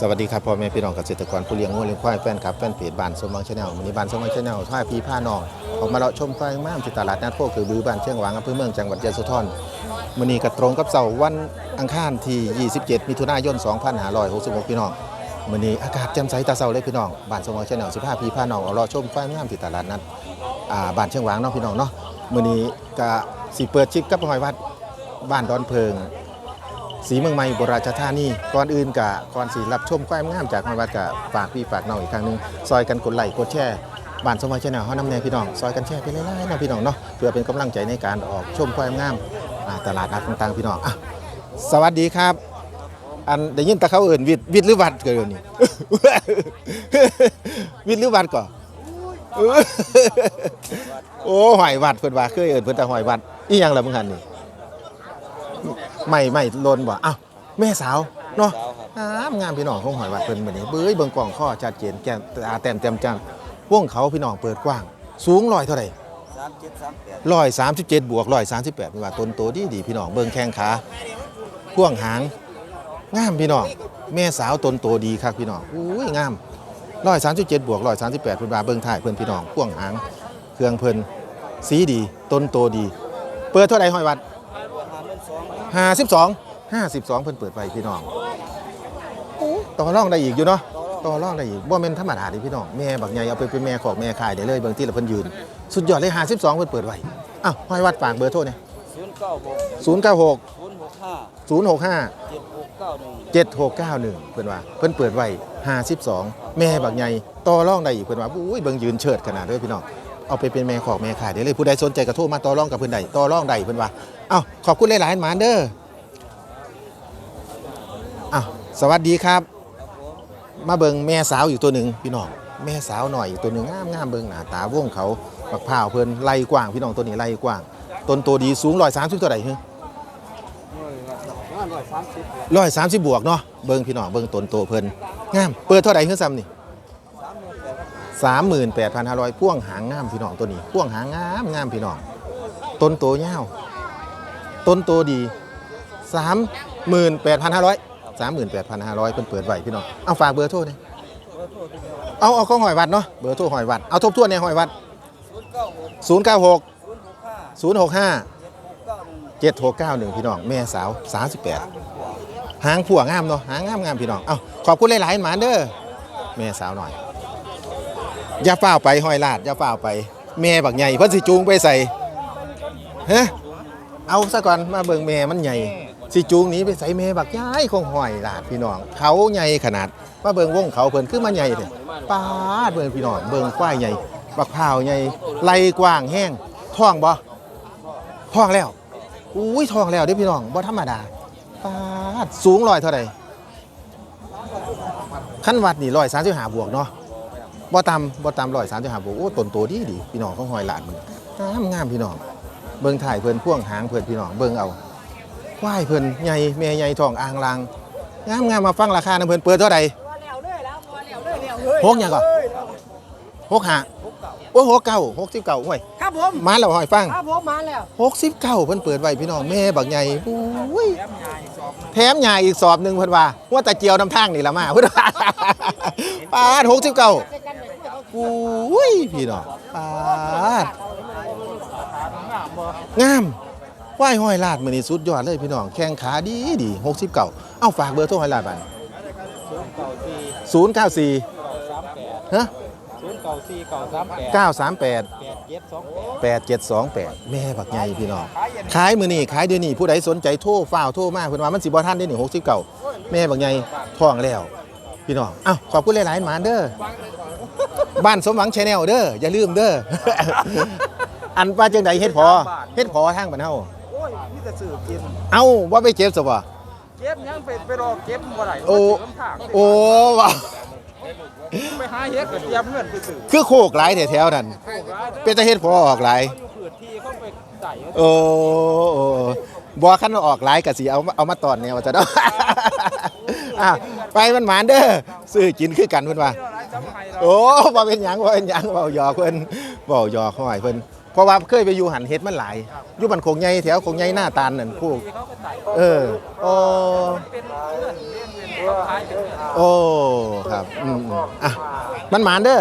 สวัสดีครับพ่อแม่พี่น้องเกษตรกรผู้เลี้ยงงัวเลี้ยงควายแฟนคลับแฟนเพจบ้านสมหวังชาแนลวันนี้บ้านสมหวังชาแนลท่าพีผ้าน้องออกมาเลาะชมควายงามที่ตลาดนัดโคกคือบือบ้านเชียงหวางอำเภอเมืองจังหวัดยะโสธรมื้อนี้ก็ตรงกับเสาร์วันอังคารที่ 27 มิถุนายน 2566 พี่น้องมื้อนี้อากาศแจ่มใสตาเสาเลยพี่น้องบ้านสมหวังชาแนล15พีผ้าน้องเอาเลาะชมควายงามที่ตลาดนัดบ้านเชียงหวางเนาะพี่น้องเนาะมื้อนี้ก็สิเปิดชิปกับหอยวัดบ้านดอนเพิง สีเมืองใหม่โบราชธานีก่อนอื่นกะก่อนสีรับชมความงามจากมาวัดกะฝากพี่ฝากน้องอีกครั้งหนึงซอยกันกดไลค์กดแชร์บ้านสมัยชแนลเฮาน้ำแน่พี่น้องซอยกันแชร์ไปเรื่อยๆนะพี่น้องเนาะเพื่อเป็นกำลังใจในการออกชมความงามอ่าตลาดนัดต่างๆพี่น้องอะสวัสดีครับ อันได้ยินแต่เขาเอื่นวิทย์วิทย์หรือวัดเกินนี่ วิทย์หรือวัดก่อน โอ้หอยวัดเพิ่นว่าเคยเอิ้นเพิ่นแต่หอยวัดอีหยังล่ะมึงหันนี่ ไม่ไม่ลนบ่อ้าวแม่สาวเนาะสาวครับงามงามพี่น้องของหอยวัดเพิ่นมื้อนี้เบ้ยเบิ่งกล่องข้อชัดเจนแก้มตาแต้มแจ่มจังวงเขาพี่น้องเปิดกว้าง สูงร้อยเท่าไหร่สามเจ็ดสามแปดร้อยสามสิบเจ็ดบวกร้อยสามสิบแปดว่าต้นโตดีดีพี่น้องเบิ่งแข้งขาพ่วงหางงามพี่น้องแม่สาวต้นโตดีครับพี่น้องอุ้ยงามร้อยสามสิบเจ็ดบวกร้อยสามสิบแปดเพิ่นว่าเบิ่งถ่ายเพิ่นพี่น้องพ่วงหางเครื่องเพิ่นสีดีต้นโตดี เปิดเท่าไหร่หอยวัดหาเงินสอง ห้าสิบสองห้าสิบสองเพิ่นเปิดไปพี่น้องต่อรองได้อีกอยู่เนาะต่อรองได้อีกบ่แม่นธรรมดาเดิพี่น้องแม่บักใหญ่เอาไปเป็นแม่ขอกแม่ขายได้เลยบางทีละเพิ่นยืน สุดยอดเลย52เพิ่นเปิดไว้อ้าวห้อยวัดฝากเบอร์โทรเนี่ยศูนย์เก้าหก096ศูนย์หกห้า065เจ็ดหกเก้าหนึ่ง7691เพิ่นว่าเพิ่นเปิดไว้52แม่บักใหญ่ต่อรองได้อีกเพิ่นว่าอุ้ยเบิ่งยืนเชิดขนาดเด้อพี่น้องเอาไปเป็นแม่ขอกแม่ขายได้เลยผู้ใดสนใจก็โทรมาต่อรองกับเพิ่นได้ต่อรองได้เพิ่นว่าเอ้าขอบคุณหลายๆหมาเด้ออ้าวสวัสดีครับ มาเบิงแม่สาวอยู่ตัวหนึ่งพี่น้องแม่สาวหน่อยอีกตัวหนึ่งงามงามเบิงหนาตาวงเขาปักพร้าเพิ่นไล่กว้างพี่น้องตัวนี้ไล่กว้างต้นตัวดีสูงร้อยสามสิบตัวใดเฮ้ร้อยร้อยสามสิบบวกเนาะเบิงพี่น้องเบิงต้นโตเพิ่นงามเปิดเท่าใดเฮ้ซ้ำนี่สามหมื่นแปดครับสามหมื่นแปดพันห้าร้อยพ่วงหางงามพี่น้องตัวนี้พ่วงหางงามงามพี่น้องต้นโตยาว ต้นโตดีสามหมื่นแปดพันห้าร้อยสามหมื่นแปดพันห้าร้อยเพิ่นเปิดไว้พี่น้องเอาฝากเบอร์โทรหนี่อยเอาเอาของหอยวัดเนาะเบอร์โทรหอยวัดเอาทบทวนในหอยวัดศูนย์เก้าหก096ศูนย์หกห้า065เจ็ดหกเก้าหนึ่ง7691 พี่น้องแม่สาวสาม38สิบกว่าหางผัวงามเนาะหางงามงามพี่น้องเอาขอบคุณหลายๆหมาเด้อแม่สาวหน่อย อย่าเฝ้าไปหอยลาดอย่าเฝ้าไป แม่บักใหญ่เพิ่นสิจูงไปใส่ฮะ เอาซะก่อนมาเบิ่งแม่มันใหญ่ สิจูงหนี้ไปใส่แม่บักใหญ่คงหอยลาดพี่น้อง เขาใหญ่ขนาดมาเบิ่งวงเขาเพิ่นคือมาใหญ่เด้ป้าดเบิ่งพี่น้องเบิ่งควายใหญ่ บักพร้าวใหญ่ไหลกว้างแห้งท้องบ่ท้องแล้วอุ้ยทองแล้วเด้อพี่น้องบ่ธรรมดาปาดสูงลอยเท่าใดขั้นวัดนี่ร้อยสามสิบห้าบวกเนาะบ่ต่ำบ่ต่ำร้อยสามสิบห้าบวกโอ้ต้นโตดีดีพี่น้องของหอยหลานมันงามงามพี่น้อง เบิ่งถ่ายเพิ่นพ่วงหางเพิ่นพี่น้องเบิ่งเอาควายเพิ่นใหญ่แม่ใหญ่ทองอ่างลางงามงามมาฟังราคานํเพิ่นเปิดเท่าใดหกหยังก่อนหกห้าโอ้หกเก้าหกสิบเก้าห่วยครับผมมาแล้วหอยฟังครับผมมาแล้วหกสิบเก้าเพิ่นเปิดไว้พี่น้องแม่บักใหญ่อุ้ยแถมใหญ่อีกสอบหนึ่งเพิ่นว่าว่าตะเกียวน้ำทางนี่ละมาเพิ่นว่าปาดหกสิบเก้าอุ้ยพี่น้องปาด งามว่ายห้อยลาดมือนี้สุดยอดเลยพี่น้อง แข้งขาดีดีหกสิบเก้าเอ้าฝากเบอร์โทรห้อยลาดบันศูนย์เก้าสี่ศูนย์เก้าสี่สามแปดฮะศูนย์เก้าสี่เก้าสามแปดเก้าสามแปดแปดเจ็ดสองแปด8728แม่บักใหญ่พี่น้อง ขายมือนี่ขายเดี๋ยวนี้ผู้ใดสนใจโทรฟ้าวโทรมาเพิ่นว่ามันสิบ่ทันได้นี่69แม่บักใหญ่ท้องแล้ว พี่น้องอ้าวขอบคุณหลายๆหมานเด้อบ้านสมหวังชาแนลเด้ออย่าลืมเด้อ อันว่าจังไดเฮ็ดพอเฮ็ดพอทางบ้านเฮาโอ้ยนี่จะสื่อกินเอ้าว่าไปเก็บซะบ่เก็บยังไปไปรอเก็บบ่ได้โอ้มันสิลำทางโอ้ว่าไปหาเฮ็ดก็เตรียมเงินไปซื้อคือโคกหลายแถวๆนั้นเป็นตาเฮ็ดพอออกหลายเขาอยู่พื้นที่เขาไปใส่โอ้โอ้บอคันเอาออกหลายกะสิเอาเอามาตอนแนวจะได้อะไปมันหมานเด้อซื้อกินคือกันเพิ่นว่าโอ้บ่เป็นหยังบ่เป็นหยังเว้าหยอกเพิ่นเว้าหยอกห้อยเพิ่น เพราะว่าเคยไปอยู่หันเฮ็ดมันหลายอยู่บันโคงใหญ่แถวโคงใหญ่หน้าตาลนั่นพวกที่เขาก็ใส่เออโอ้โอ้ครับอืมอะมันหมานเด้อ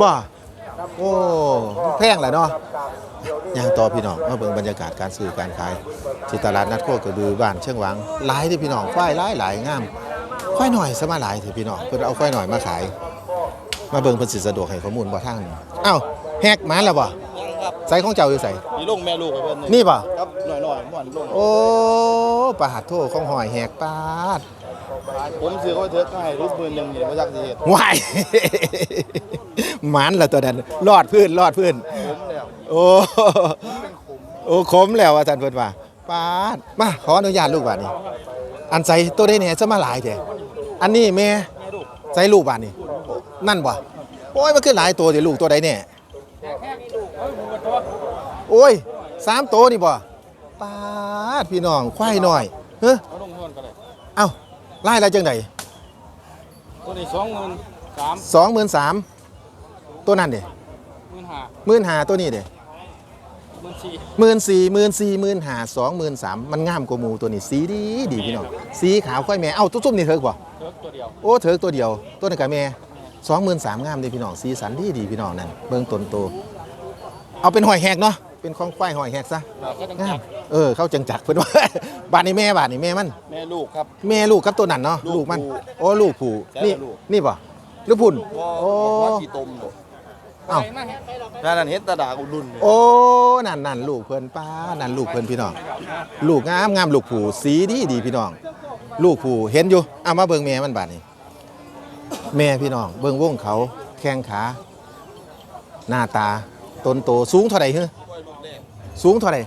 บ่โอ้แพงแหละเนาะย่างต่อพี่น้องมาเบิ่งบรรยากาศการซื้อการขายที่ตลาดนัดโคกระบือบ้านเชียงหวังหลายเด้อพี่น้องควายหลายหลายงามควายหน่อยซะมาหลายเถอะพี่น้องเพิ่นเอาควายหน่อยมาขาย มาเบิ่งเพิ่นสิสะดวกให้ข้อมูลบ่ทางอ้าว แฮกหมานแล้วบ่ยังครับใส่ของเจ้าอยู่ใส่มีลูกแม่ลูกไปเพิ่นนี่บ่ครับหน่อยหน่อยๆม่วนลงโอ้ปาดโทของหอยแหกปาดผมซื้อเขาไปเถอะก็ให้รูปปืนหนึ่งนี่มาจากสิเหตุวาย หมันละตัวนั้นรอดพื้นรอดพื้น ผมแล้วโอ้ โอ้ขมแล้วอาจารย์เพิ่นว่าปาด มาขออนุญาตลูกบาดนี้ อันใส่ตัวได้เนี่ยจะมาหลายแท้อันนี้แม่ใส่ลูกบาดนี้นั่นบ่โอ้ยมันคือหลายตัวเดี๋ยวลูกตัวใดเนี่ย โอ้ยสามตัวนี่บ่ปาดพี่น้องควายหน่อยเฮ้อเขาลงเท่ากันเลยเอ้าไล่อะไรจังไดตัวนี้สองหมื่นสามสองหมื่นสามตัวนั้นเด้หมื่นห้าหมื่นหาตัวนี้เด้หมื่นสี่หมื่นสี่หมื่นสี่หมื่นหาสองหมื่นสามมันงามกว่าหมูตัวนี้สีดีดีพี่น้องสีขาวค่อยแม่เอ้าตุ้มๆนี่เถิกบ่เทิร์กตัวเดียวโอ้เถิกตัวเดียวตัวนั้นกับแม่สองหมื่นสามงามเด้พี่น้องสีสันดีดีพี่น้องนั่นเบิ่งต้นโตเอาเป็นหอยแหกเนาะ เป็นของควายหอยแหกซะครับก็ต้องงาจัมดเออ เข้าจังจักเพิ่นว่า บาดนี้แม่บาดนี้แม่มัน แม่ลูกครับ แม่ลูกกับตัวนั้นเนาะลูลูกกมัน ผู้โอ้ลูกผู้ใช่นี่ลูก นี่บ่ลูกพุ่นว่าโอ้ว่ากี่ตมบ่เอ้านั่นนะเห็นตาดาอุดุนเนี่ยโอ้นั่นนั่นลูกเพิ่นป้านั่นลูกเพิ่นพี่น้องลูกงามงามลูกผูสีดีดีพี่น้อง ลูกผูเห็นอยู่เอามาเบิ่งแม่มันบาดนี้ แม่พี่น้อง เบิ่งวงเขาแข้งขา หน้าตาต้นโตสูงเท่าไหร่ฮึ สูงเท่าไหร่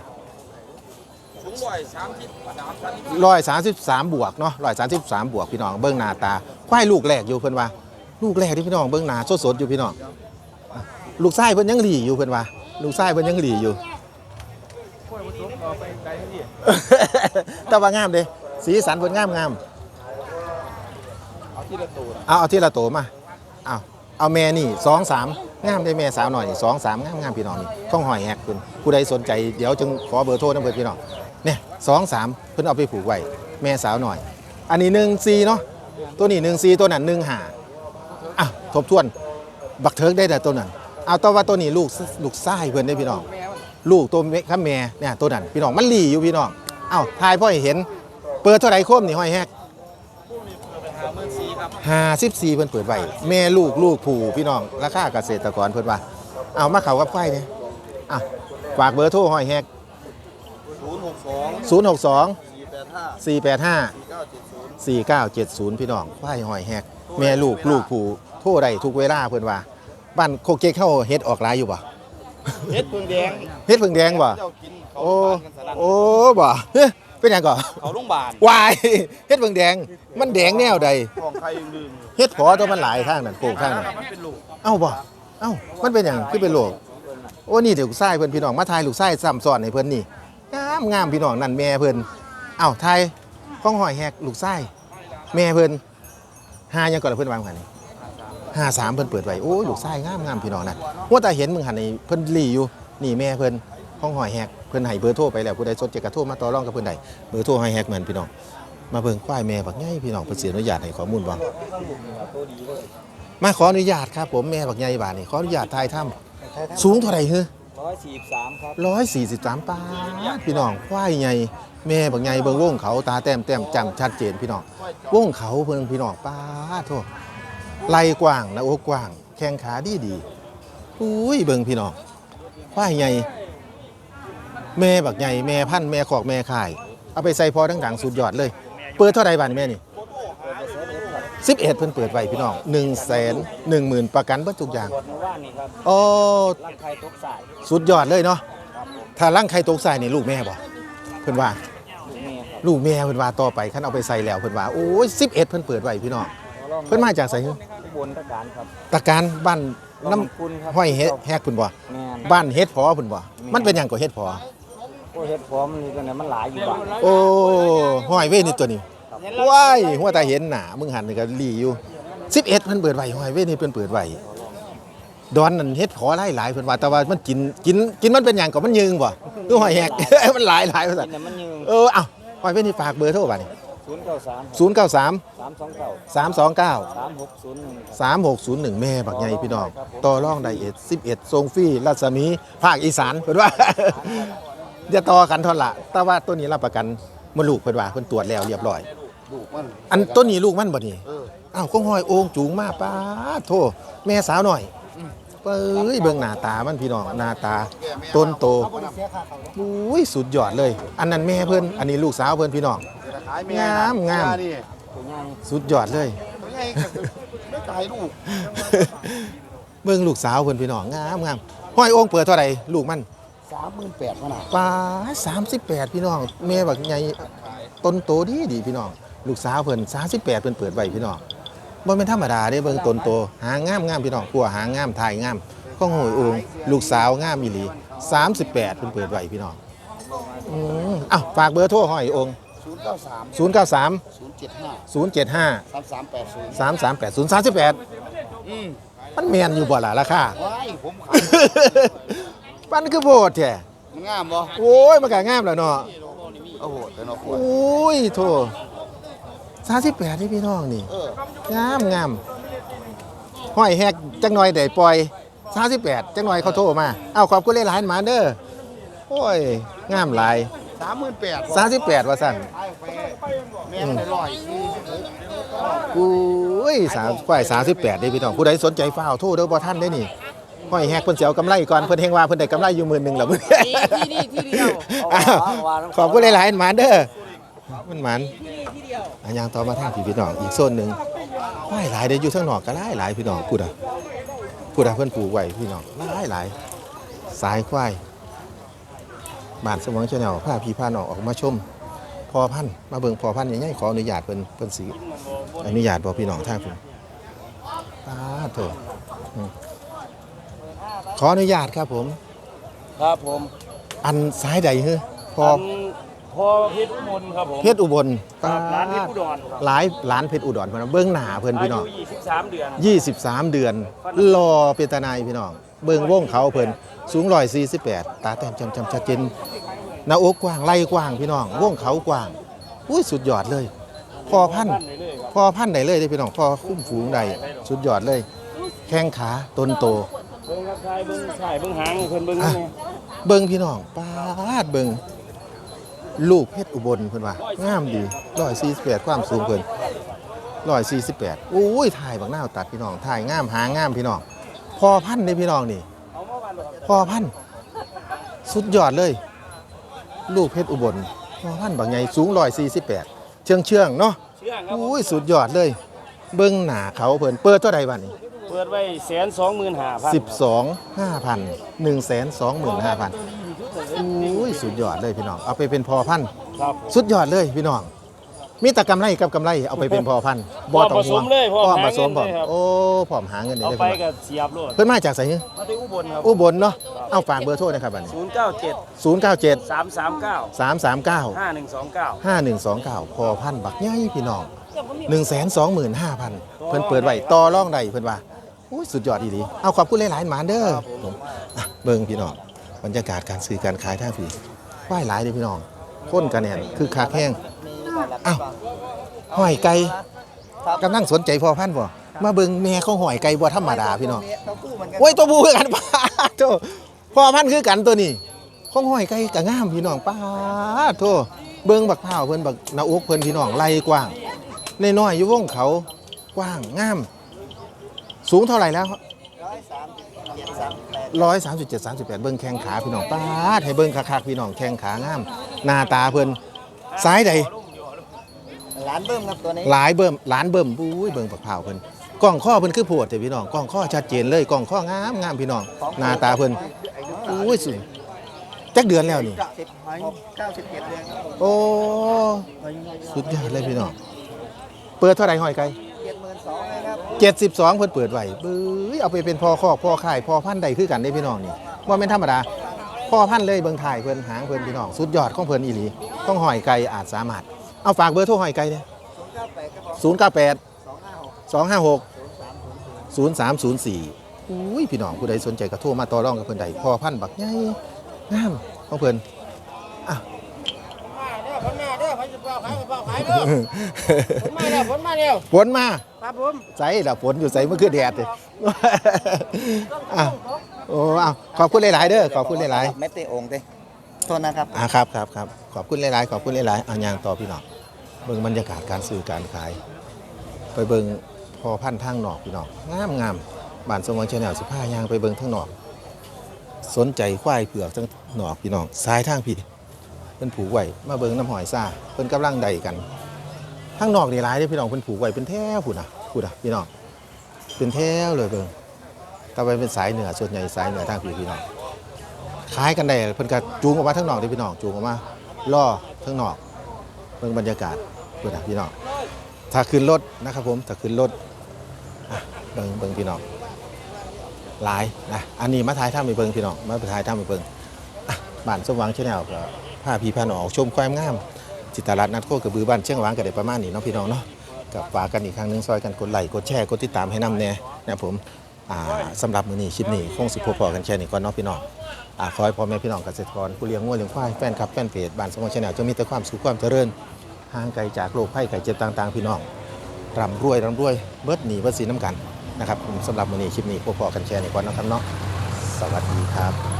สูงร้อยสามสิบสามพันร้อยสามสิบสามบวกเนาะร้อยสามสิบสามบวกพี่น้องเบิ่งหน้าตาควายลูกแรกอยู่เพิ่นว่า ลูกแรกที่พี่น้องเบิ่งหน้าสดๆอยู่พี่น้องลูกชายเพิ่นยังหลีอยู่เพิ่นว่า ลูกชายเพิ่นยังหลีอยู่กล้วยผสมเอาไปไกลนี่แต่ว่างามเด้สีสันเพิ่นงามงามเอาที่ละตัวนะเอาเอาทีละโตมาเอาเอาแม่นี่สองสาม งามได้แม่สาวหน่อยสองสามงามงามพี่น้องนี่ข้องหอยแหกคุณผู้ใดสนใจเดี๋ยวจึงขอเบอร์โทรน้ำเบอร์พี่น้องเนี่ยสองสามเพิ่นเอาไปผูกไว้แม่สาวหน่อย อันนี้หนึ่งซีเนาะตัวนี้หนึ่งซีตัวนั้นหนึ่งหาอะทบทวน บักเทิร์กได้แต่ตัวนั้นเอาต่ว่าตัวนี้ลูกลูกไส้เพิ่อนได้พี่น้องลูกตัวเมข้าแม่เนี่ยตัวนั้นพี่น้องมันหลีอยู่พี่น้องเอ้าทายพ่อเห็น เปิดเท่าไรคมนี่หอยแฮก 54เพิ่นเปิดไว้แม่ลูกลูกผู้พี่น้องราคาเกษตรกรเพิ่นว่าเอามาเขากับไข่เนี่ยอะฝากเบอร์โทรห้อยแฮก062 485 4970 พี่น้องไข่ห้อยแฮกแม่ลูกลูกผู้โทรได้ทุกเวลาเพิ่นว่าบ้านโคเกเข้าเฮ็ดออกหลายอยู่บ่เฮ็ดเพิ่งแดงเฮ็ดเพิ่งแดงบ่โอ้โอ้บ่ เฮ้ยเป็นหยังก่อเขาโรงพยาบาลวายเฮ็ดเพิ่งแดง มันแดงแนวใดของใครลืมเฮ็ดพอตัวมันหลายทางนั่นโกกทางนั่นมันเป็นลูกเอ้าบ่เอ้ามันเป็นหยังคือเป็นโรคโอ้นี่เดี๋ยวลูกไส้เพิ่นพี่น้องมาทายลูกไส้ซ้ำซ้อนให้เพิ่นนี่งามงามพี่น้องนั่นแม่เพิ่นเอ้าทายข้องหอยแหกลูกไส้แม่เพิ่นหายังก่อนละเพิ่นวางหันนี่ห้าสามเพิ่นเปิดไว้โอ้ยลูกไส้งามงามพี่น้องนะว่าแต่เห็นมึงหันนี่เพิ่นหลีอยู่นี่แม่เพิ่นข้องหอยแหก เพิ่นให้เบอร์โทรไปแล้วผู้ใดสนใจก็โทรมาต่อรองกับเพิ่นได้เบอร์โทรหอยแหกเหมือนพี่น้องมาเบิ่งควายแม่บักใหญ่พี่น้องเพิ่นสิอนุญาตให้ข้อมูลบ่มาขออนุญาตครับผมแม่บักใหญ่บาทนี่ขออนุญาตทายถ้ำสูงเท่าไหร่เฮ้ร้อยสี่สิบสามครับร้อยสี่สิบสามปาดพี่น้องควายใหญ่แม่บักใหญ่เบิ่งวงเขาตาแต้มแต้มจำชัดเจนพี่น้องวงเขาเพิ่นพี่น้องปาดโทษไหลกว้างนะโอ้กว้าง แข้งขาดีดีอุ้ยเบิ่งพี่น้องควายใหญ่ แม่บักใหญ่แม่พันธุ์แม่ขอกแม่ข่าย เอาไปใส่พอดังๆสุดยอดเลย เปิดเท่าไหร่บาทแม่นี่สิบเอ็ดเพิ่นเปิดไว้พี่น้องหนึ่งแสนหนึ่งหมื่นประกันเบิดทุกอย่างกดมาว่านี่ครับโอ้ร่างไข่ตกสายสุดยอดเลยเนาะถ้าร่างใครตกใส่นี่ลูกแม่บ่เพิ่นว่าลูกแม่ครับลูกแม่เพิ่นว่าต่อไปคันเอาไปใส่แล้วเพิ่นว่าโอ้ยสิบเอ็ดเพิ่นเปิดไว้พี่น้อง เพิ่นมาจากไสฮึบนตะการครับตะการบ้านน้คุณครับำห้อยเฮ็ดแฮกเพิ่นบ่แม่นบ้านเฮ็ดพอเพิ่นบ่มันเป็นหยังก็เฮ็ดพอ โอ้เฮ็ดพร้อมนี่ตัวไหนมันหลายอยู่บ้างโอ้ห้อยเว้นี่ตัวนี้ว้ายหัวตาเห็นหนามึงหันนี่ก็ลีอยู่11เพิ่นเปิดไว้ห้อยเว้นี่เพิ่นเปิดไว้ดอนนั่นเฮ็ดขอหลายหลายเพิ่นว่าแต่ว่ามันกินกินกินมันเป็นหยังก็มันยืงบ่คือหอยแหกมันหลายหลายว่าซั่นแต่มันยืงเออเอ้าหอยเพิ่นนี่ฝากเบอร์โทรบัดนี้ศูนย์เก้าสาม093สามสองเก้า329สามหกศูนย์หนึ่ง3601 แม่บักใหญ่พี่น้องต่อรองไดเอท11ทรงฟรีรัศมีภาคอีสานเพิ่นว่า อย่าต่อกันเท่าละแต่ว่าตัวนี้รับประกันมลูกเพิ่นว่าเพิ่นตรวจแล้วเรียบร้อย ลูกมันอันต้นนี้ลูกมันบ่นี่เอออ้าวก็ห้อยโอ่งจูงมาป้าดโทแม่สาวหน่อยเอ้ยเบิ่งหน้าตามันพี่น้องหน้าตาต้นโตอุ้ยสุดยอดเลย อันนั้นแม่เพิ่นอันนี้ลูกสาวเพิ่นพี่น้องขายแม่งามงาม นี่สุดยอดเลย ตัวใหญ่ก็ไม่ขายลูก เบิ่งลูกสาวเพิ่นพี่น้องงามงามห้อยโอ่งเปิดเท่าไหร่ลูกมันามหมื่นแปดขนาดป้า38พี่น้องแม่บักใหญ่ต้นโตดีดีพี่น้องลูกสาวเพิ่น38เพิ่นเปิดไว้พี่น้องบ่แม่นธรรมดาเด้เบิ่งต้นโตหางามงามพี่น้องกัวหางามถ่ายงามก็โหยโอ่งลูกสาวงามอีหลี38เพิ่นเปิดไว้พี่น้องอืมอ้าวฝากเบอร์โทรห้อยโอ่งศูนย์เก้าสาม093ศูนย์เจ็ดห้า075สามสามแปดศูนย์3380อืม38มันแม่นอยู่บ่ล่ะราคาว้ายผมขาย มันคือโพดแท้มันงามบ่โอ้ยมันก็งามแล้วเนาะโอ้โหแต่เนาะขวโอด้ยโท38นี่พี่น้องนี่ เอองามงามห้อยแฮกจังหน่อยได้ปล่อย38จังหน่อยเขาโทรมาเอาขอบคุณหลายๆหมาเด้อโอ้ยงามหลายสามหมื่นแปด38ว่าสั่นขายไปแม่มันได้ร้อยสี่สิบหกอุ้ยสามควาย38ได้พี่น้องผู้ใดสนใจฟ้าวโทรเด้อบ่ทันได้นี่ ห้อยแฮกเพิ่นสิเอากำไรก่อนเพิ่นเฮงว่าเพิ่นได้กำไรอยู่หมื่นหนึงแล้วมื้อที่นี่ที่เดียว อ้าวขอบคุณหลายๆหมาเด้อมันหมันอันยังต่อมาทางพี่พี่น้องอีกโซนหนึงหลายหลายเด้ออยู่ข้างนอกก็หลายหลายพี่น้องพูดอะพูดอะเพิ่นปลูกไว้พี่น้องหลายหลายสายควายบ้านสมองชาแนลพาพี่พาน้องออกมาชมพอพันธุ์มาเบิ่งพอพันธุ์ใหญ่ๆขออนุญาตเพิ่นเพิ่นสิอนุญาตบ่พี่น้องทางเพิ่นตาโถอืม ขออนุญาตครับผม ครับผม อันซ้ายใดเฮ้อพอพอเพชรมนครับผมเพชรอุบลครับร้านเพชรอุดรครับหลายร้านเพชรอุดรเพิ่นนะเบิ่งหน้าเพิ่นพี่น้องอายุ23 เดือน 23 เดือนรอเป็นตาหนายพี่น้อง เบิ่งวงเขาเพิ่นสูง148ตาแต้มจำจำชัดเจนหน้าอกกว้างไหล่กว้างพี่น้องวงเขากว้างอุ้ยสุดยอดเลย พอพันธุ์ท่านเลยเลยครับพอพันธุ์ได้เลยเด้อพี่น้องพอคุ้มฝูงได้สุดยอดเลย แข้งขาต้นโต เบิ่งครับชายเบิ่งชายเบิ่งหางเพิ่นเบิ่งอะนี่เบิ่งพี่น้องปาดเบิ่งลูกเพชรอุบลเพิ่นว่างามดี148ความสูงเพิ่น148อุ้ยถ่ายบักหน้าวตัดพี่น้องถ่ายงามหางามพี่น้องพอพันธุ์เด้พี่น้องนี่เอามาบ้านบ่ครับพอพันธุ์สุดยอดเลย ลูกเพชรอุบลพอพันธุ์บางใหญ่สูง148เชื่องเชื่องๆเนาะเชื่องครับอุ้ยสุดยอดเลย เบิ่งหน้าเขาเพิ่นเปิดเท่าใดบัดนี้เปิดไว้125,000 12 5,000 125,000อุ้ยสุดยอดเลยพี่น้อง เอาไปเป็นพอพันธุ์ครับสุดยอดเลยพี่น้อง มีแต่กำไรกับกำไรเอาไปเป็นพอพันธุ์พร้อมผสมเลยพร้อมพร้อมหาผสมพร้อมเงินเลยครับโอ้พร้อมหาเงินได้เอาเลยไปพี่น้องก็เสียบโลดเพิ่นมาจากไสฮะมาที่อุบลครับอุบลเนาะเอาฝากเบอร์โทรหนะครับบัดนี้097 097 339 339 5129 5129พอพันธุ์บักใหญ่พี่น้อง125,000เพิ่นเปิดไว้ต่อรองได้เพิ่นว่า อุ้ยสุดยอดดีๆเอาขอบคุณหลายๆหมานเด้อผมเบิ่งพี่น้องบรรยากาศการซื้อการขายท่าผีไหว้หลายเด้อพี่น้องคนกันแน่นคือคาแข้งอ้าวหอยไก่กำลังสนใจพอพันธุ์บ่มาเบิ่งแม่ของหอยไก่บ่ธรรมดาพี่น้องโอ้ยตัวผู้คือกันป้าโตพอพันธ์คือกันตัวนี้ของหอยไก่ก็งามพี่น้องป้าโตเบิ่งบักพร้าเพิ่นบักนาอกเพิ่นพี่น้องไหล่กว้างน้อยๆอยู่วงเขากว้างงาม สูงเท่าไหร่แล้วร้อยสามสิบเจ็ดสามสิบแปดเบิ้งแข้งขาพี่น้องป้าดให้เบิ้งคักๆพี่น้องแข้งขางามหน้าตาเพิ่นซ้ายใดร้านเบิ้มครับตัวนี้หลายเบิ่มหลานเบิ่มปุ้ยเบิ่งปักเผาวเพิ่นกล้องข้อเพิ่นคือโพดแต่พี่น้องกล้องข้อชัดเจนเลยกล้องข้องามงามพี่น้องหน้าตาเพิ่นอุ้ยสุดจักเดือนแล้วนี่สิบเก้าสิบเจ็ดเดือนโอ้สุดยอดเลยพี่น้องเปิดเท่าไหร่หอยไก่เจ็ดหมื่นสอง นะครับเจ็ดสิบสองเพิ่นเปิดไว้บื้อเอาไปเป็นพ่อคอกพ่อข่ายพ่อพันธุ์ใดคือกันได้พี่น้องนี่ว่าเป็นธรรมดาพ่อพันธุ์เลยเบิ่งถ่ายเพิ่นหางเพิ่นพี่น้องสุดยอดของเพิ่นอีหลีต้องหอยไก่อาจสามารถเอาฝากเบอร์โทรหอยไก่เนี่ยศูนย์เก้าแปดศูนย์เก้าแปดสองห้าหกสองห้าหกศูนย์สามศูนย์สี่อุ้ยพี่น้องผู้ใดสนใจก็โทรมาต่อรองกับเพิ่นได้พอพันธุ์บักใหญ่งามของเพิ่นอะผลมาเด้อผลจะเป่าขายก็เป่าขายเด้อผลมาเด้อผลมาเร็วฝนมาครับผมใส่ละฝนอยู่ใส่เมื่อคืนแดดเลยอะโอ้เอาขอบคุณหลายๆเด้อขอบคุณหลายๆไม่เตะองค์เตะโทษนะครับอ่าครับครับครับขอบคุณหลายๆขอบคุณหลายๆเอายางต่อพี่น้องเบิ่งบรรยากาศการซื้อการขาย ไปเบิ่งพอพันธุ์ทางนอกพี่น้องงามงามบ้านสมองชาแนลสิพายางไปเบิ่งทางนอก สนใจควายเผือกทางนอกพี่น้องซ้ายทางพี่ เพิ่นผูกไว้มาเบิงน้ำหอยซ่าเพิ่นกำลังใดกันทางนอกนี่หลายเด้พี่น้องเพิ่นผูกไว้เป็นแถวพุ่นน่ะพุ่นน่ะพี่น้องเป็นแถวเลยเบิงต่ไปเป็นสายเหนือส่วนใหญ่สายเหนือทางพี่พี่น้องขายกันได้เพิ่นก็จูงออกมาทั้งนอกเด้พี่น้องจูงออกมาล่อทั้งนอกเบิ่งบรรยากาศเพิ่นน่ะพี่น้องถ้าขึ้นรถนะครับผมถ้าขึ้นรถเบิ่งเบิ่งพี่น้องหลายนะอันนี้มาถ่ายทำไปเบิ่งพี่น้องมาถ่ายทำไปเบิ่งบ้านสมหวังชาแนลก็ พาพี่พาน้ออกชมความงาม จิตรรัตน์นัดโคกระบือบ้านเชียงหวางก็ได้ประมาณนี้เนาะพี่น้องเนาะกับฝากกันอีกครั้งหนึงซอยกันกดไลค์กดแชร์กดติดตามให้นำแน่นะผมอ่าสำหรับมื้อนี้คลิปนี้คงสิพบพอกันแค่นี้ก่อนเนาะพี่น้องอ่าขอให้พ่อแม่พี่น้องเกษตรกรผู้เลี้ยงงัวเลี้ยงควายแฟนคลับแฟนเพจบ้านสมองชาแนลจะมีแต่ความสุขความเจริญห่างไกลจากโรคภัยไข้เจ็บต่างๆ พี่น้องร่ำรวยร่ำรวยเบิดหนีเบิดสีน้ำกันนะครับสำหรับมื้อนี้คลิปนี้พบพอกันแค่นี้ก่อนนะครับเนาะสวัสดีครับ